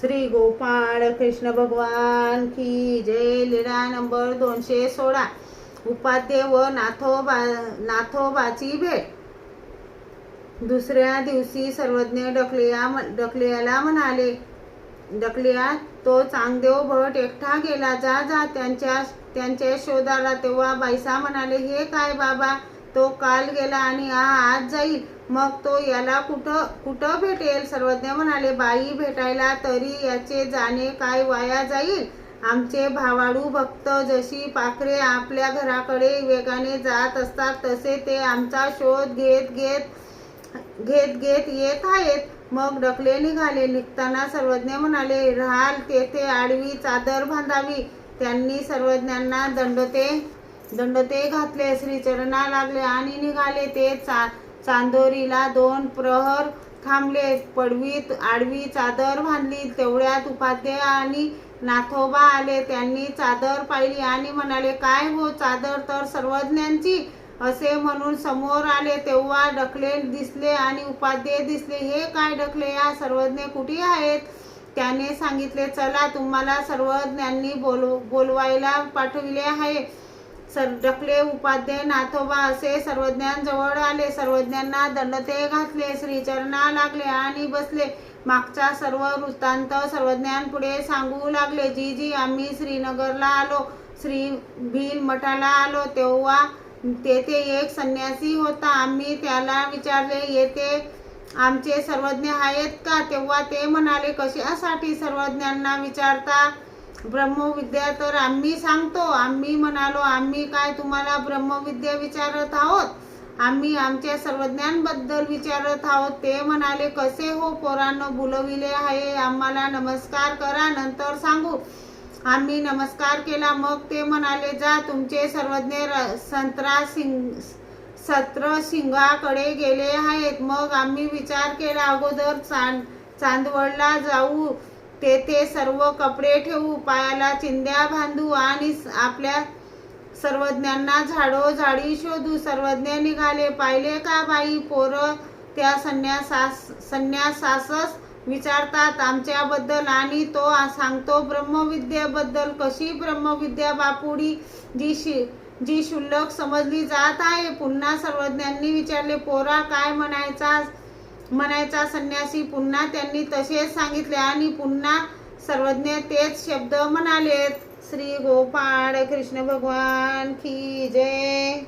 श्री गोपाळ कृष्ण भगवान की जय लीळा नंबर दोनशे सोळा. उपाध्ये व नाथोबा नाथोबाची भेट. दुसऱ्या दिवशी सर्वज्ञ डकलिया डकलियाला म्हणाले डकलिया तो चांगदेव भट एकटा गेला. जा जा त्यांच्या त्यांच्या शोधाला तेव्हा बाईसा म्हणाले हे काय बाबा? तो काल गेला आणि हा आज जाईल. मग तो याला कुठं कुठं भेटेल? सर्वज्ञ म्हणाले बाई भेटायला तरी याचे जाणे काय वाया जाईल? आमचे भावाडू भक्त जशी पाखरे आपल्या घराकडे वेगाने जात असतात तसे ते आमचा शोध घेत घेत घेत घेत येत आहेत. मग डकले निघाले. निघताना सर्वज्ञ म्हणाले राहाल तेथे आडवी चादर बांधावी. त्यांनी सर्वज्ञांना दंडते दंडते घातले श्रीचरणा लागले आणि निघाले. ते चा चांदोरीला दोन प्रहर थांबले. पडवीत आडवी चादर बांधली. तेवढ्यात उपाध्याय आणि नाथोबा आले. त्यांनी चादर पाहिली आणि म्हणाले काय हो चादर तर सर्वज्ञांची? असे म्हणून समोर आले. तेव्हा डकले दिसले आणि उपाध्याय दिसले हे काय डकले या सर्वज्ञ कुठे आहेत? त्याने सांगितले चला तुम्हाला सर्वज्ञांनी बोल बोलवायला पाठविले आहे. सर डकले उपाध्याय नाथोबा असे सर्वज्ञांजवळ आले. सर्वज्ञांना दंडते घातले श्रीचरणा लागले आणि बसले. मागचा सर्व वृत्तांत सर्वज्ञांपुढे सांगू लागले. जी जी आम्ही श्रीनगरला आलो श्री भील मठाला आलो तेव्हा तेथे एक संन्यासी होता. आम्ही त्याला विचारले येथे आमचे सर्वज्ञ आहेत का? तेव्हा ते म्हणाले कशासाठी सर्वज्ञांना विचारता? ब्रह्मविद्या तर आम्ही सांगतो आम्ही म्हणालो आम्ही काय तुम्हाला ब्रह्मविद्या विचारत आहोत? आम्ही आमच्या सर्वज्ञांबद्दल विचारत आहोत. ते म्हणाले कसे हो पोरांनो बोलविले आहे? आम्हाला नमस्कार करा नंतर सांगू. आम्ही नमस्कार केला. मग ते म्हणाले जा तुमचे सर्वज्ञ संत्रा सिंग सत्र सिंगाकडे गेले आहेत. मग आम्ही विचार केला अगोदर चांद चांदवडला जाऊ. तेथे सर्व कपडे ठेवू पायाला चिंध्या बांधू आणि आपल्या सर्वज्ञांना झाडोझाडी शोधू. सर्वज्ञ निघाले पाहिले का बाई पोरं? त्या संन्यासास संन्यासासच विचारतात आमच्याबद्दल आणि तो सांगतो ब्रह्मविद्येबद्दल. कशी ब्रह्मविद्या बापुडी? जी शि जी क्षुल्लक समजली जात आहे. पुन्हा सर्वज्ञांनी विचारले पोरा काय म्हणायचा म्हणायचा संन्यासी पुन्हा त्यांनी तसेच सांगितले आणि पुन्हा सर्वज्ञ तेच शब्द म्हणाले श्री गोपाळ कृष्ण भगवान की जय.